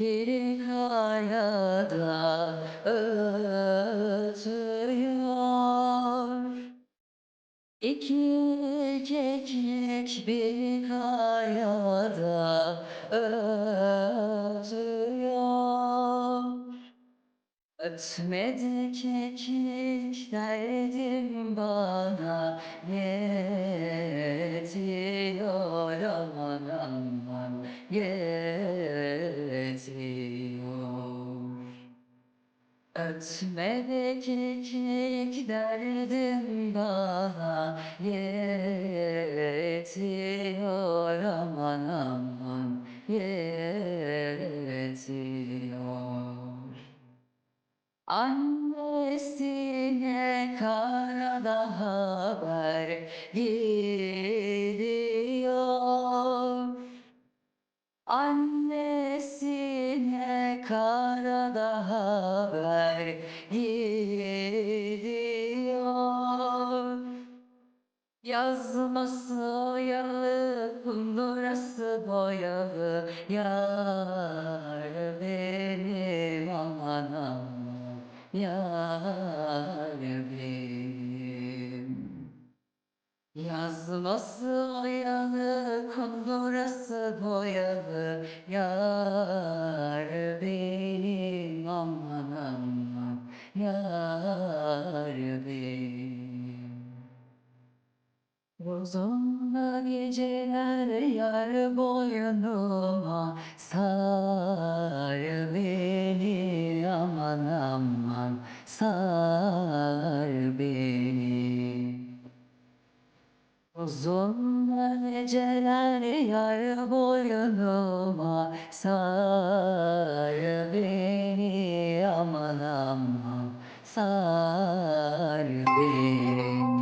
bir arada ötüyor. İki keklik bir arada ötüyor. Ötmedi keklik derdim bana yetiyor aman aman yetiyor. Ötmedi keklik derdim bana yetiyor. Aman aman yetiyor. Annesine karada haber gidiyor. Annesine karada haber gidiyor Yazması oyalı, kundurası boyalı Yar benim aman aman Yar Yazması oyalı, kundurası boyalı. Yar benim aman aman. Yar benim. Uzun geceler yar boynuma. Sar beni aman aman. Sar Uzun geceler yar boynuma Sar beni aman aman Sar beni